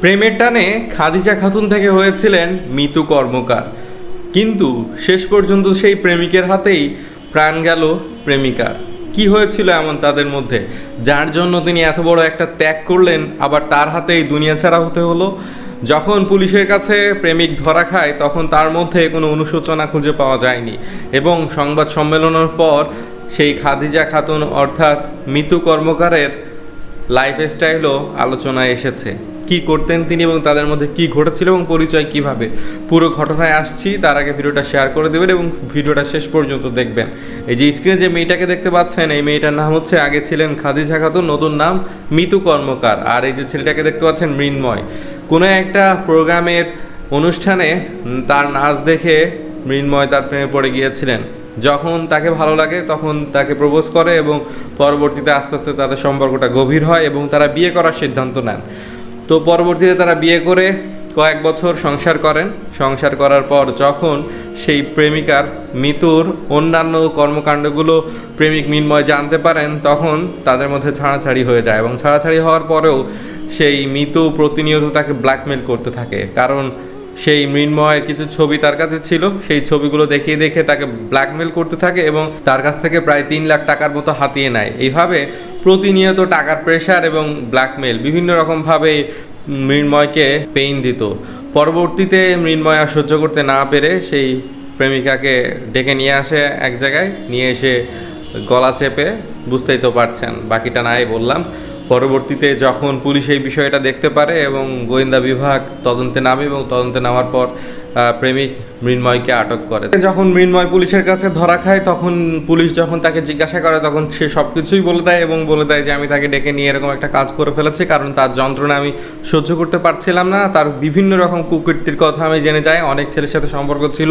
প্রেমের টানে খাদিজা খাতুন থেকে হয়েছিলেন মিতু কর্মকার। কিন্তু শেষ পর্যন্ত সেই প্রেমিকের হাতেই প্রাণ গেল প্রেমিকার। কি হয়েছিল এমন তাদের মধ্যে? যার জন্য তিনি এত বড় একটা ত্যাগ করলেন, আবার তার হাতেই দুনিয়া ছাড়া হতে হলো? যখন পুলিশের কাছে প্রেমিক ধরা খায়, তখন তার মধ্যে কোনো অনুশোচনা খুঁজে পাওয়া যায়নি এবং সংবাদ সম্মেলনের পর সেই খাদিজা খাতুন অর্থাৎ মিতু কর্মকারের লাইফস্টাইলও আলোচনায় এসেছে। কি করতেন তিনি এবং তাদের মধ্যে কি ঘটেছিল এবং পরিচয় কীভাবে? পুরো ঘটনায় আসছি, তার আগে ভিডিওটা শেয়ার করে দেবেন এবং ভিডিওটা শেষ পর্যন্ত দেখবেন। এই যে স্ক্রিনে যে মেয়েটাকে দেখতে পাচ্ছেন, এই মেয়েটার নাম হচ্ছে, আগে ছিলেন খাদিজা খাতুন, নতুন নাম মিতু কর্মকার। আর এই যে ছেলেটাকে দেখতে পাচ্ছেন, মৃন্ময়। কোনো একটা প্রোগ্রামের অনুষ্ঠানে তার নাচ দেখে মৃন্ময় তার প্রেমে পড়ে গিয়েছিলেন। যখন তাকে ভালো লাগে, তখন তাকে প্রপোজ করে এবং পরবর্তীতে আস্তে আস্তে তাদের সম্পর্কটা গভীর হয় এবং তারা বিয়ে করার সিদ্ধান্ত নেন। তো পরবর্তীতে তারা বিয়ে করে কয়েক বছর সংসার করেন। সংসার করার পর যখন সেই প্রেমিকার মৃত্যুর অন্যান্য কর্মকাণ্ডগুলো প্রেমিক মিনময় জানতে পারেন, তখন তাদের মধ্যে ছাড়াছাড়ি হয়ে যায় এবং ছাড়াছাড়ি হওয়ার পরেও সেই মৃত্যু প্রতিনিয়ত তাকে ব্ল্যাকমেল করতে থাকে। কারণ সেই মৃন্ময়ের কিছু ছবি তার কাছে ছিল, সেই ছবিগুলো দেখিয়ে দেখে তাকে ব্ল্যাকমেল করতে থাকে এবং তার কাছ থেকে প্রায় তিন লাখ টাকার মতো হাতিয়ে নেয়। এইভাবে প্রতিনিয়ত টাকার প্রেশার এবং ব্ল্যাকমেল বিভিন্ন রকমভাবে মৃন্ময়কে পেইন দিত। পরবর্তীতে মৃন্ময় আর সহ্য করতে না পেরে সেই প্রেমিকাকে ডেকে নিয়ে আসে এক জায়গায়, নিয়ে এসে গলা চেপে বুঝতেই তো পারছেন, বাকিটা নাই বললাম। পরবর্তীতে যখন পুলিশ এই বিষয়টা দেখতে পারে এবং গোয়েন্দা বিভাগ তদন্তে নামে এবং তদন্তে নামার পর প্রেমিক মৃন্ময়কে আটক করে। যখন মৃন্ময় পুলিশের কাছে ধরা খায়, তখন পুলিশ যখন তাকে জিজ্ঞাসা করে, তখন সে সব কিছুই বলে দেয় এবং বলে দেয় যে, আমি তাকে ডেকে নিয়ে এরকম একটা কাজ করে ফেলেছি, কারণ তার যন্ত্রণা আমি সহ্য করতে পারছিলাম না। তার বিভিন্ন রকম কুকীর্তির কথা আমি জেনে যাই, অনেক ছেলের সাথে সম্পর্ক ছিল।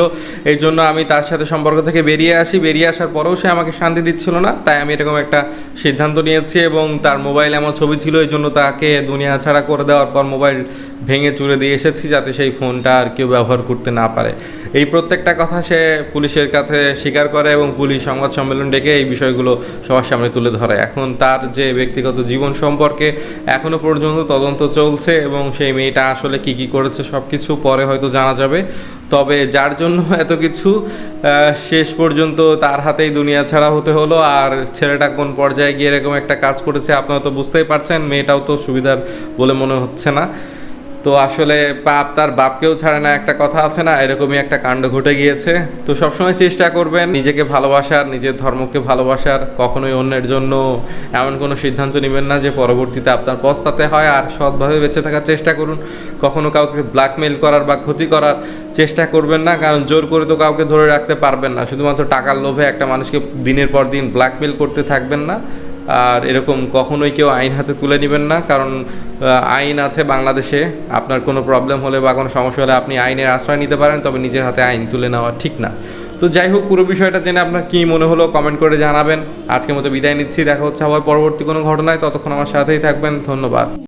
এই জন্য আমি তার সাথে সম্পর্ক থেকে বেরিয়ে আসি। বেরিয়ে আসার পরেও সে আমাকে শান্তি দিচ্ছিল না, তাই আমি এরকম একটা সিদ্ধান্ত নিয়েছি এবং তার মোবাইল এমন ছবি ছিল। এই জন্য তাকে দুনিয়া ছাড়া করে দেওয়ার পর মোবাইল ভেঙে চুরে দিয়ে এসেছি, যাতে সেই ফোনটা আর কেউ ব্যবহার করতে না পারে। এই প্রত্যেকটা কথা সে পুলিশের কাছে স্বীকার করে এবং পুলিশ সংবাদ সম্মেলন ডেকে এই বিষয়গুলো সবার সামনে তুলে ধরে। এখন তার যে ব্যক্তিগত জীবন সম্পর্কে এখনও পর্যন্ত তদন্ত চলছে এবং সেই মেয়েটা আসলে কি কি করেছে সব কিছু পরে হয়তো জানা যাবে। তবে যার জন্য এত কিছু শেষ পর্যন্ত তার হাতেই দুনিয়া ছাড়া হতে হলো। আর ছেলেটা কোন পর্যায়ে গিয়ে এরকম একটা কাজ করেছে, আপনারা তো বুঝতেই পারছেন, মেয়েটাও তো সুবিধার বলে মনে হচ্ছে না। তো আসলে বাপ তার বাপকেও ছাড়ে না, একটা কথা আছে না, এরকমই একটা কাণ্ড ঘটে গিয়েছে। তো সবসময় চেষ্টা করবেন নিজেকে ভালোবাসার, নিজের ধর্মকে ভালোবাসার, কখনোই অন্যের জন্য এমন কোনো সিদ্ধান্ত নেবেন না যে পরবর্তীতে আপনার পস্তাতে হয়। আর সৎভাবে বেঁচে থাকার চেষ্টা করুন, কখনো কাউকে ব্ল্যাকমেল করার বা ক্ষতি করার চেষ্টা করবেন না, কারণ জোর করে তো কাউকে ধরে রাখতে পারবেন না। শুধুমাত্র টাকার লোভে একটা মানুষকে দিনের পর দিন ব্ল্যাকমেল করতে থাকবেন না। আর এরকম কখনোই কেউ আইন হাতে তুলে নেবেন না, কারণ আইন আছে বাংলাদেশে। আপনার কোনো প্রবলেম হলে বা কোনো সমস্যা হলে আপনি আইনের আশ্রয় নিতে পারেন, তবে নিজের হাতে আইন তুলে নেওয়া ঠিক না। তো যাই হোক, পুরো বিষয়টা জেনে আপনার কী মনে হলো কমেন্ট করে জানাবেন। আজকের মতো বিদায় নিচ্ছি, দেখা হচ্ছে আবার পরবর্তী কোনো ঘটনায়। ততক্ষণ আমার সাথেই থাকবেন। ধন্যবাদ।